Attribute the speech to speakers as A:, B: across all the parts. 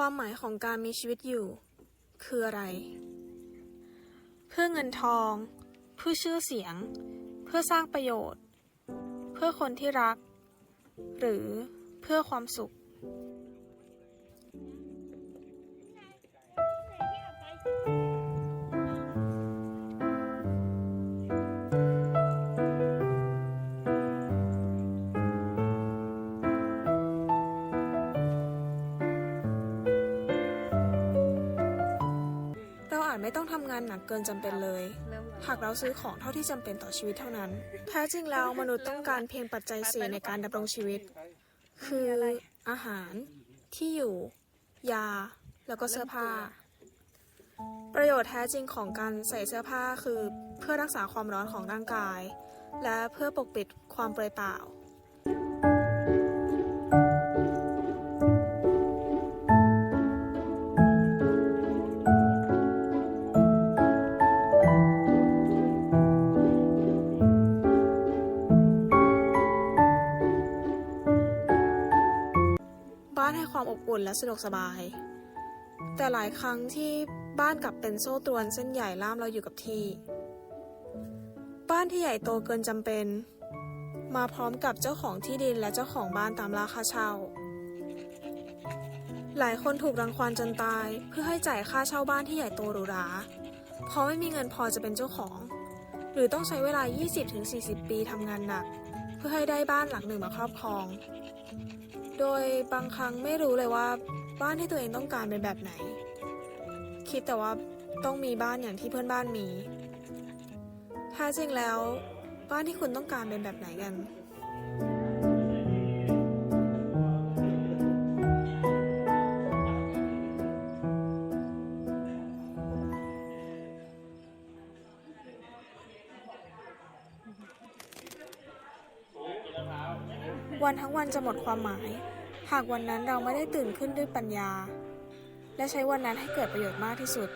A: ความหมายของการมีชีวิตอยู่ คืออะไร เพื่อเงินทอง เพื่อชื่อเสียง เพื่อสร้างประโยชน์ เพื่อคนที่รัก หรือเพื่อความสุข ไม่ต้องทำงานหนักเกินจำเป็นเลย หากเราซื้อของเท่าที่จำเป็นต่อชีวิตเท่านั้น แท้จริงแล้วมนุษย์ต้องการเพียงปัจจัยสี่ในการดำรงชีวิต คืออาหารที่อยู่ ยา แล้วก็เสื้อผ้า ประโยชน์แท้จริงของการใส่เสื้อผ้าคือเพื่อรักษาความร้อนของร่างกาย และเพื่อปกปิดความเปลือยเปล่า บ้านให้ความอบอุ่นและสะดวกสบาย แต่หลายครั้งที่บ้านกลับเป็นโซ่ตรวนเส้นใหญ่ล่ามเราอยู่กับที่ บ้านที่ใหญ่โตเกินจำเป็น มาพร้อมกับเจ้าของที่ดินและเจ้าของบ้านตามราคาเช่า หลายคนถูกรังควานจนตายเพื่อให้จ่ายค่าเช่าบ้านที่ใหญ่โตหรูหราเพราะไม่มีเงินพอจะเป็นเจ้าของ หรือต้องใช้เวลา 20-40 ปีทำงานหนัก เพื่อให้ได้บ้านหลังหนึ่งมาครอบครอง โดยบางครั้งไม่รู้เลยว่าบ้านที่ตัวเองต้องการเป็นแบบไหน คิดแต่ว่าต้องมีบ้านอย่างที่เพื่อนบ้านมีแท้จริงแล้ว บ้านที่คุณต้องการเป็นแบบไหนกัน วันทั้งวันจะหมดความหมาย หากวันนั้นเราไม่ได้ตื่นขึ้นด้วยปัญญา และใช้วันนั้นให้เกิดประโยชน์มากที่สุด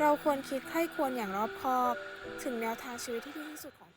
A: เราควรคิดใคร่ควรอย่างรอบคอบ ถึงแนวทางชีวิตที่ดีที่สุดของ